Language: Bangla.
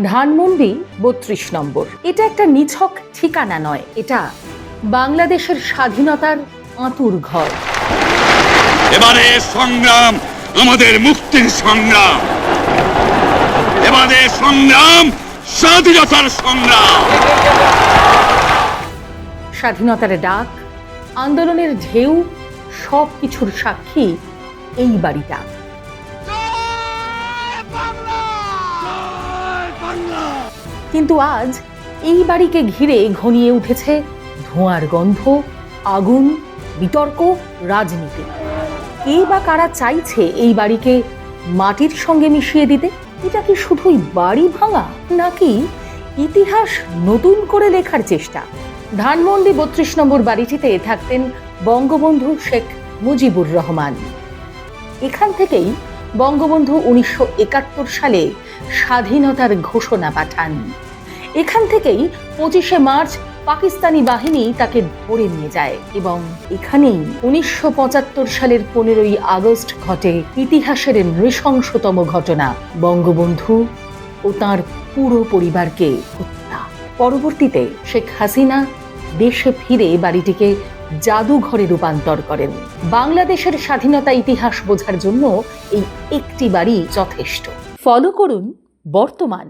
ধানমন্ডি বত্রিশ নম্বর। এটা একটা নিছক ঠিকানা নয় এটা বাংলাদেশের স্বাধীনতার আঁতুর ঘর। এবারে সংগ্রাম আমাদের মুক্তির সংগ্রাম। এবারে সংগ্রাম স্বাধীনতার সংগ্রাম। স্বাধীনতার ডাক আন্দোলনের ঢেউ সব কিছুর সাক্ষী এই বাড়িটা। কিন্তু আজ এই বাড়িকে ঘিরে ঘনিয়ে উঠেছে ধোঁয়ার গন্ধ, আগুন, বিতর্ক, রাজনীতি। কে বা কারা চাইছে এই বাড়িকে মাটির সঙ্গে মিশিয়ে দিতে? এটা কি শুধুই বাড়ি ভাঙা, নাকি ইতিহাস নতুন করে লেখার চেষ্টা? ধানমন্ডি বত্রিশ নম্বর বাড়িটিতে থাকতেন বঙ্গবন্ধু শেখ মুজিবুর রহমান। এখান থেকেই বঙ্গবন্ধু উনিশশো একাত্তর সালে স্বাধীনতার ঘোষণা পাঠান। এখান থেকেই পঁচিশে মার্চ পাকিস্তানি বাহিনী তাকে ধরে নিয়ে যায় এবং এখানেই উনিশশো পঁচাত্তর সালের পনেরোই আগস্ট ঘটে ইতিহাসের নৃশংসতম ঘটনা। বঙ্গবন্ধু ও তার পুরো পরিবারকে হত্যা। পরবর্তীতে শেখ হাসিনা দেশে ফিরে বাড়িটিকে জাদুঘরে রূপান্তর করেন। বাংলাদেশের স্বাধীনতা ইতিহাস বোঝার জন্য এই একটি বাড়ি যথেষ্ট। ফলো করুন বর্তমান